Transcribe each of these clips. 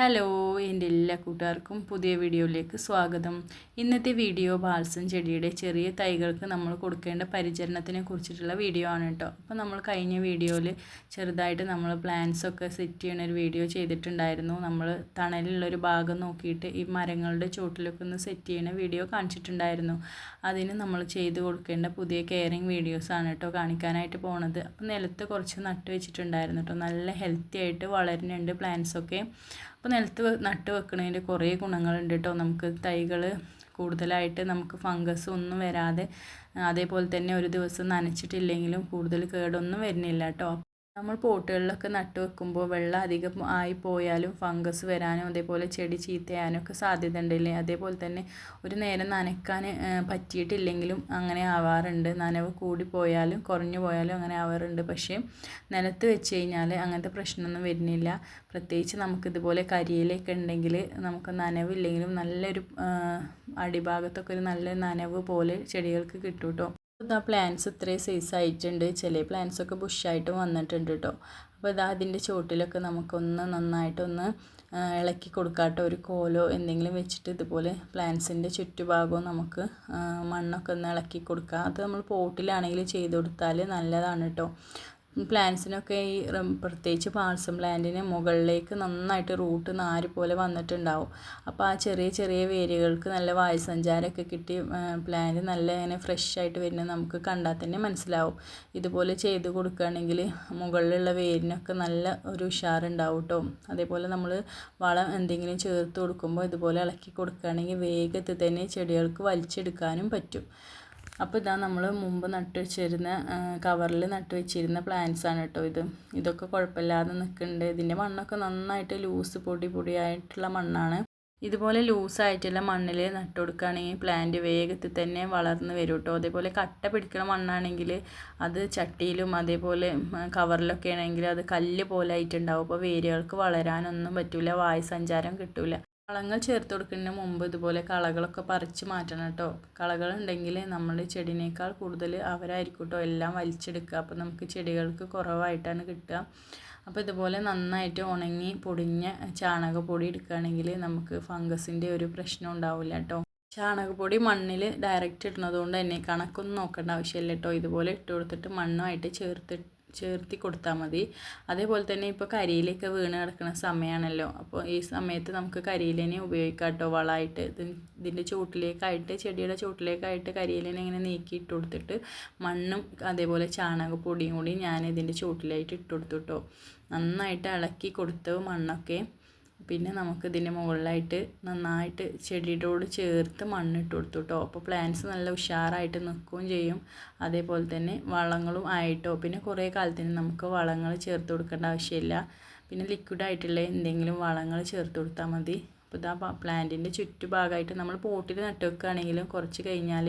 Hello എന്റെ എല്ലാ കൂട്ടുകാർക്കും പുതിയ വീഡിയോയിലേക്ക് സ്വാഗതം. ഇന്നത്തെ വീഡിയോ ബാൽസം ചെടിയുടെ ചെറിയ തൈകൾക്ക് നമ്മൾ കൊടുക്കേണ്ട പരിചരണത്തിനെ കുറിച്ചിട്ടുള്ള വീഡിയോ ആണ് കേട്ടോ. അപ്പോൾ നമ്മൾ കഴിഞ്ഞ വീഡിയോയിൽ ചെറുതായിട്ട് നമ്മൾ പ്ലാന്റ്സ് ഒക്കെ സെറ്റ് ചെയ്യുന്ന ഒരു വീഡിയോ ചെയ്തിട്ടുണ്ടായിരുന്നു. നമ്മൾ തണലുള്ളൊരു ഭാഗം നോക്കിയിട്ട് ഈ മരങ്ങളുടെ ചുവട്ടിലൊക്കെ ഒന്ന് സെറ്റ് ചെയ്യുന്ന വീഡിയോ കാണിച്ചിട്ടുണ്ടായിരുന്നു. അതിന് നമ്മൾ ചെയ്ത് കൊടുക്കേണ്ട പുതിയ കെയറിങ് വീഡിയോസാണ് കേട്ടോ കാണിക്കാനായിട്ട് പോണത്. അപ്പോൾ നിലത്ത് കുറച്ച് നട്ട് വെച്ചിട്ടുണ്ടായിരുന്നു കേട്ടോ. നല്ല ഹെൽത്തി ആയിട്ട് വളരുന്നുണ്ട് പ്ലാന്റ്സൊക്കെ അപ്പോൾ നിലത്ത് നട്ട് വെക്കുന്നതിന്റെ കുറേ ഗുണങ്ങളുണ്ട് കേട്ടോ നമുക്ക് തൈകൾ കൂടുതലായിട്ട് നമുക്ക് ഫംഗസ് ഒന്നും വരാതെ അതേപോലെ തന്നെ ഒരു ദിവസം നനച്ചിട്ടില്ലെങ്കിലും കൂടുതൽ കേടൊന്നും വരുന്നില്ല കേട്ടോ നമ്മൾ പോട്ടുകളിലൊക്കെ നട്ട് വെക്കുമ്പോൾ വെള്ളം അധികം ആയി പോയാലും ഫംഗസ് വരാനും അതേപോലെ ചെടി ചീത്തയാനും ഒക്കെ സാധ്യത ഉണ്ടല്ലേ അതേപോലെ തന്നെ ഒരു നേരം നനയ്ക്കാൻ പറ്റിയിട്ടില്ലെങ്കിലും അങ്ങനെ ആവാറുണ്ട്. നനവ് കൂടി പോയാലും കുറഞ്ഞു പോയാലും അങ്ങനെ ആവാറുണ്ട്. പക്ഷേ നിലത്ത് വെച്ച് കഴിഞ്ഞാൽ അങ്ങനത്തെ പ്രശ്നമൊന്നും വരുന്നില്ല. പ്രത്യേകിച്ച് നമുക്കിതുപോലെ കരിയിലൊക്കെ ഉണ്ടെങ്കിൽ നമുക്ക് നനവില്ലെങ്കിലും നല്ലൊരു അടിഭാഗത്തൊക്കെ ഒരു നല്ല നനവ് പോലെ ചെടികൾക്ക് കിട്ടും കേട്ടോ. ഇതാ പ്ലാന്റ്സ് ഇത്രയും സൈസ് ആയിട്ടുണ്ട്. ചില പ്ലാന്റ്സ് ഒക്കെ ബുഷായിട്ട് വന്നിട്ടുണ്ട് കേട്ടോ അപ്പോൾ ഇതാ അതിന്റെ ചുവട്ടിലൊക്കെ നമുക്കൊന്ന് നന്നായിട്ടൊന്ന് ഇളക്കി കൊടുക്കാട്ടോ. ഒരു കോലോ എന്തെങ്കിലും വെച്ചിട്ട് ഇതുപോലെ പ്ലാന്റ്സിന്റെ ചുറ്റുഭാഗവും നമുക്ക് മണ്ണൊക്കെ ഒന്ന് ഇളക്കി കൊടുക്കുക അത് നമ്മൾ പോട്ടിലാണെങ്കിൽ ചെയ്ത് കൊടുത്താൽ നല്ലതാണ് കേട്ടോ പ്ലാന്റ്സിനൊക്കെ ഈ പ്രത്യേകിച്ച് പാൾസം പ്ലാന്റിന് മുകളിലേക്ക് നന്നായിട്ട് റൂട്ട് നാര് പോലെ വന്നിട്ടുണ്ടാവും. അപ്പോൾ ആ ചെറിയ ചെറിയ വേരുകൾക്ക് നല്ല വായുസഞ്ചാരമൊക്കെ കിട്ടി പ്ലാന്റ് നല്ല ഇങ്ങനെ ഫ്രഷ് ആയിട്ട് വരുന്നത് നമുക്ക് കണ്ടാൽ തന്നെ മനസ്സിലാവും. ഇതുപോലെ ചെയ്ത് കൊടുക്കുകയാണെങ്കിൽ മുകളിലുള്ള വേരിനൊക്കെ നല്ല ഒരു ഉഷാറുണ്ടാവും കേട്ടോ അതേപോലെ നമ്മൾ വളം എന്തെങ്കിലും ചേർത്ത് കൊടുക്കുമ്പോൾ ഇതുപോലെ ഇളക്കി കൊടുക്കുകയാണെങ്കിൽ വേഗത്തിൽ തന്നെ ചെടികൾക്ക് വലിച്ചെടുക്കാനും പറ്റും. അപ്പോൾ ഇതാ നമ്മൾ മുമ്പ് നട്ട് വെച്ചിരുന്ന കവറിൽ നട്ട് വെച്ചിരുന്ന പ്ലാന്റ്സ് ആണ് കേട്ടോ ഇത്. ഇതൊക്കെ കുഴപ്പമില്ലാതെ നിൽക്കുന്നുണ്ട് ഇതിന്റെ മണ്ണൊക്കെ നന്നായിട്ട് ലൂസ് പൊടി പൊടിയായിട്ടുള്ള മണ്ണാണ്. ഇതുപോലെ ലൂസായിട്ടുള്ള മണ്ണിൽ നട്ടു കൊടുക്കുകയാണെങ്കിൽ പ്ലാന്റ് വേഗത്തിൽ തന്നെ വളർന്ന് വരും കേട്ടോ അതേപോലെ കട്ട പിടിക്കുന്ന മണ്ണാണെങ്കിൽ അത് ചട്ടിയിലും അതേപോലെ കവറിലൊക്കെ ആണെങ്കിൽ അത് കല്ല് പോലെ ആയിട്ടുണ്ടാവും. അപ്പോൾ വേരുകൾക്ക് വളരാനൊന്നും പറ്റില്ല വായു സഞ്ചാരം കിട്ടില്ല വളങ്ങൾ ചേർത്ത് കൊടുക്കുന്നതിന് മുമ്പ് ഇതുപോലെ കളകളൊക്കെ പറിച്ച് മാറ്റണം കേട്ടോ. കളകളുണ്ടെങ്കിൽ നമ്മൾ ചെടിനേക്കാൾ കൂടുതൽ അവരായിരിക്കും കേട്ടോ എല്ലാം വലിച്ചെടുക്കുക. അപ്പോൾ നമുക്ക് ചെടികൾക്ക് കുറവായിട്ടാണ് കിട്ടുക. അപ്പോൾ ഇതുപോലെ നന്നായിട്ട് ഉണങ്ങി പൊടിഞ്ഞ ചാണകപ്പൊടി എടുക്കുകയാണെങ്കിൽ നമുക്ക് ഫംഗസിന്റെ ഒരു പ്രശ്നം ഉണ്ടാവില്ല കേട്ടോ. ചാണകപ്പൊടി മണ്ണിൽ ഡയറക്റ്റ് ഇടുന്നത് കൊണ്ട് തന്നെ കണക്കൊന്നും നോക്കേണ്ട ആവശ്യമില്ല കേട്ടോ. ഇതുപോലെ ഇട്ട് കൊടുത്തിട്ട് മണ്ണുമായിട്ട് ചേർത്ത് ചേർത്തി കൊടുത്താൽ മതി. അതേപോലെ തന്നെ ഇപ്പോൾ കരിയിലൊക്കെ വീണ് കിടക്കുന്ന സമയമാണല്ലോ അപ്പോൾ ഈ സമയത്ത് നമുക്ക് കരിയിലേനെ ഉപയോഗിക്കാം കേട്ടോ വളമായിട്ട് ഇതിന്റെ ചുവട്ടിലേക്കായിട്ട് ചെടിയുടെ ചുവട്ടിലേക്കായിട്ട് കരിയിലേനെ ഇങ്ങനെ നീക്കി ഇട്ട് കൊടുത്തിട്ട് മണ്ണും അതേപോലെ ചാണകപ്പൊടിയും കൂടി ഞാൻ ഇതിന്റെ ചുവട്ടിലായിട്ട് ഇട്ട് കൊടുത്തു കേട്ടോ നന്നായിട്ട് ഇളക്കി കൊടുത്തു മണ്ണൊക്കെ പിന്നെ നമുക്ക് ഇതിന്റെ മുകളിലായിട്ട് നന്നായിട്ട് ചെടിയോട് ചേർത്ത് മണ്ണിട്ട് കൊടുത്തു കേട്ടോ അപ്പോൾ പ്ലാന്റ്സ് നല്ല ഉഷാറായിട്ട് നിൽക്കുകയും ചെയ്യും. അതേപോലെ തന്നെ വളങ്ങളും ആയിട്ടോ. പിന്നെ കുറേ കാലത്തിന് നമുക്ക് വളങ്ങൾ ചേർത്ത് കൊടുക്കേണ്ട ആവശ്യമില്ല. പിന്നെ ലിക്വിഡായിട്ടുള്ള എന്തെങ്കിലും വളങ്ങൾ ചേർത്ത് കൊടുത്താൽ മതി. അപ്പോൾ ഇതാ പ്ലാന്റിന്റെ ചുറ്റുഭാഗമായിട്ട് നമ്മൾ പോട്ടിൽ നട്ട് വെക്കുകയാണെങ്കിലും കുറച്ച് കഴിഞ്ഞാൽ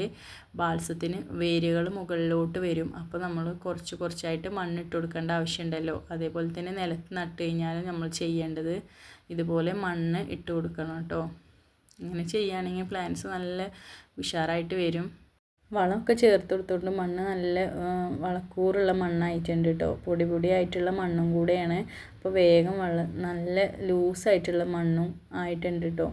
ബാൽസത്തിന് വേരുകൾ മുകളിലോട്ട് വരും. അപ്പോൾ നമ്മൾ കുറച്ച് കുറച്ചായിട്ട് മണ്ണിട്ട് കൊടുക്കേണ്ട ആവശ്യമുണ്ടല്ലോ. അതേപോലെ തന്നെ നിലത്ത് നട്ട് കഴിഞ്ഞാൽ നമ്മൾ ചെയ്യേണ്ടത് ഇതുപോലെ മണ്ണ് ഇട്ട് കൊടുക്കണം കേട്ടോ. ഇങ്ങനെ ചെയ്യുകയാണെങ്കിൽ പ്ലാന്റ്സ് നല്ല ഉഷാറായിട്ട് വരും. വളമൊക്കെ ചേർത്ത് കൊടുത്തോണ്ട് മണ്ണ് നല്ല വളക്കൂറുള്ള മണ്ണായിട്ടുണ്ട് കേട്ടോ പൊടി ആയിട്ടുള്ള മണ്ണും കൂടെയാണ്. അപ്പോൾ വേഗം വള നല്ല ലൂസായിട്ടുള്ള മണ്ണും ആയിട്ടുണ്ട് കേട്ടോ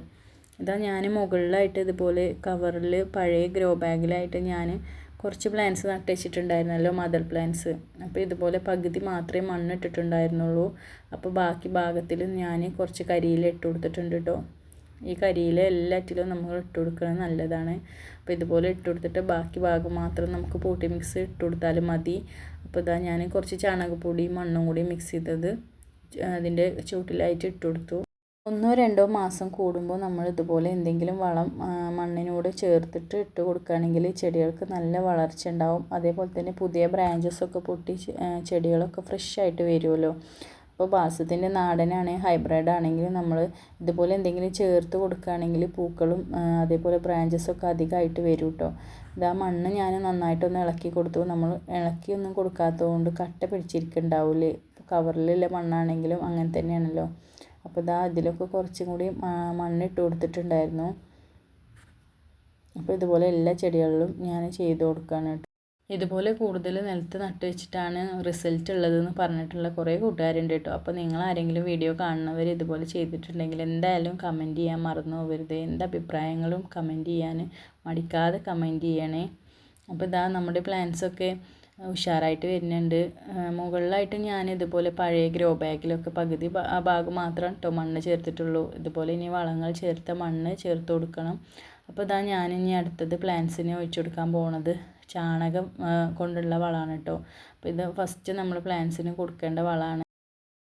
ഇതാ ഞാൻ മുകളിലായിട്ട് ഇതുപോലെ കവറിൽ പഴയ ഗ്രോ ബാഗിലായിട്ട് ഞാൻ കുറച്ച് പ്ലാന്റ്സ് നട്ടുവെച്ചിട്ടുണ്ടായിരുന്നല്ലോ മദർ പ്ലാന്റ്സ്. അപ്പോൾ ഇതുപോലെ പകുതി മാത്രമേ മണ്ണിട്ടിട്ടുണ്ടായിരുന്നുള്ളൂ അപ്പോൾ ബാക്കി ഭാഗത്തിൽ ഞാൻ കുറച്ച് കരിയില ഇട്ട് കൊടുത്തിട്ടുണ്ട് കേട്ടോ ഈ കരിയില എല്ലാറ്റിലും നമ്മൾ ഇട്ട് കൊടുക്കുന്നത് നല്ലതാണ്. അപ്പോൾ ഇതുപോലെ ഇട്ട് കൊടുത്തിട്ട് ബാക്കി ഭാഗം മാത്രം നമുക്ക് പൂട്ടി മിക്സ് ഇട്ട് കൊടുത്താൽ മതി. അപ്പോൾ ഇതാ ഞാൻ കുറച്ച് ചാണകപ്പൊടിയും മണ്ണും കൂടി മിക്സ് ചെയ്തത് അതിന്റെ ചൂട്ടിലായിട്ട് ഇട്ട് കൊടുത്തു. ഒന്നോ രണ്ടോ മാസം കൂടുമ്പോൾ നമ്മൾ ഇതുപോലെ എന്തെങ്കിലും വളം മണ്ണിനോട് ചേർത്തിട്ട് ഇട്ട് കൊടുക്കുകയാണെങ്കിൽ ചെടികൾക്ക് നല്ല വളർച്ച ഉണ്ടാവും. അതേപോലെ തന്നെ പുതിയ ബ്രാഞ്ചസ് ഒക്കെ പൊട്ടി ചെടികളൊക്കെ ഫ്രഷ് ആയിട്ട് വരുമല്ലോ. അപ്പോൾ ബാസത്തിന്റെ നാടനാണ് ഹൈബ്രിഡ് ആണെങ്കിലും നമ്മൾ ഇതുപോലെ എന്തെങ്കിലും ചേർത്ത് കൊടുക്കുകയാണെങ്കിൽ പൂക്കളും അതേപോലെ ബ്രാഞ്ചസൊക്കെ അധികമായിട്ട് വരും കേട്ടോ ഇതാ മണ്ണ് ഞാൻ നന്നായിട്ടൊന്ന് ഇളക്കി കൊടുത്തു. നമ്മൾ ഇളക്കിയൊന്നും കൊടുക്കാത്തതുകൊണ്ട് കട്ട പിടിച്ചിരിക്കുന്നുണ്ടാവില്ലേ? കവറിലുള്ള മണ്ണാണെങ്കിലും അങ്ങനെ തന്നെയാണല്ലോ. അപ്പോൾ ഇതാ ഇതിലൊക്കെ കുറച്ചും കൂടി മണ്ണിട്ട് കൊടുത്തിട്ടുണ്ടായിരുന്നു. അപ്പോൾ ഇതുപോലെ എല്ലാ ചെടികളിലും ഞാൻ ചെയ്ത് കൊടുക്കുകയാണ് ഇതുപോലെ കൂടുതൽ നിലത്ത് നട്ട് വെച്ചിട്ടാണ് റിസൾട്ട് ഉള്ളതെന്ന് പറഞ്ഞിട്ടുള്ള കുറേ കൂട്ടുകാരുണ്ട് കേട്ടോ. അപ്പോൾ നിങ്ങൾ ആരെങ്കിലും വീഡിയോ കാണുന്നവർ ഇതുപോലെ ചെയ്തിട്ടുണ്ടെങ്കിൽ എന്തായാലും കമന്റ് ചെയ്യാൻ മറന്നു പോകരുത്. എന്ത് അഭിപ്രായങ്ങളും കമന്റ് ചെയ്യാൻ മടിക്കാതെ കമന്റ് ചെയ്യണേ. അപ്പോൾ ഇതാ നമ്മുടെ പ്ലാൻസൊക്കെ ഉഷാറായിട്ട് വരുന്നുണ്ട്. മുകളിലായിട്ട് ഞാൻ ഇതുപോലെ പഴയ ഗ്രോ ബാഗിലൊക്കെ പകുതി ആ ഭാഗം മാത്രം കേട്ടോ മണ്ണ് ചേർത്തിട്ടുള്ളൂ. ഇതുപോലെ ഇനി വളങ്ങൾ ചേർത്ത മണ്ണ് ചേർത്ത് കൊടുക്കണം. അപ്പോൾ ഇതാ ഞാൻ ഇനി അടുത്തത് പ്ലാന്റ്സിന് ഒഴിച്ചു കൊടുക്കാൻ പോണത്. ചാണകം കൊണ്ടുള്ള വളമാണ് കേട്ടോ. അപ്പോൾ ഇത് ഫസ്റ്റ് നമ്മൾ പ്ലാന്റ്സിന് കൊടുക്കേണ്ട വളമാണ്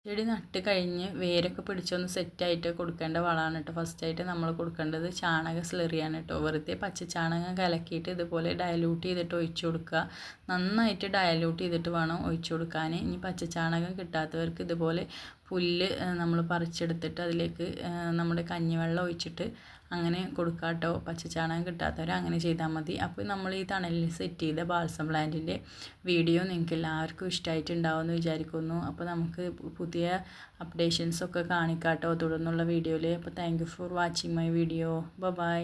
ചെടി നട്ട് കഴിഞ്ഞ് വേരൊക്കെ പിടിച്ചൊന്ന് സെറ്റായിട്ട് കൊടുക്കേണ്ട വളമാണ് കേട്ടോ. ഫസ്റ്റായിട്ട് നമ്മൾ കൊടുക്കേണ്ടത് ചാണക സ്ലെറിയാണ് കേട്ടോ. വെറുതെ പച്ച ചാണകം കലക്കിയിട്ട് ഇതുപോലെ ഡയലൂട്ട് ചെയ്തിട്ട് ഒഴിച്ചു കൊടുക്കുക. നന്നായിട്ട് ഡയലൂട്ട് ചെയ്തിട്ട് വേണം ഒഴിച്ചു കൊടുക്കാൻ. ഇനി പച്ച ചാണകം കിട്ടാത്തവർക്ക് ഇതുപോലെ പുല്ല് നമ്മൾ പറിച്ചെടുത്തിട്ട് അതിലേക്ക് നമ്മുടെ കഞ്ഞിവെള്ളം ഒഴിച്ചിട്ട് അങ്ങനെ കൊടുക്കുക കേട്ടോ പച്ചച്ചാണകം കിട്ടാത്തവർ അങ്ങനെ ചെയ്താൽ മതി. അപ്പോൾ നമ്മൾ ഈ തണലിൽ സെറ്റ് ചെയ്ത ബാൽസം പ്ലാന്റിന്റെ വീഡിയോ നിങ്ങൾക്ക് എല്ലാവർക്കും ഇഷ്ടമായിട്ടുണ്ടാവുമെന്ന് വിചാരിക്കുന്നു. അപ്പോൾ നമുക്ക് പുതിയ അപ്ഡേഷൻസൊക്കെ കാണിക്കാം കേട്ടോ തുടർന്നുള്ള വീഡിയോയിൽ അപ്പോൾ thank for watching my video bye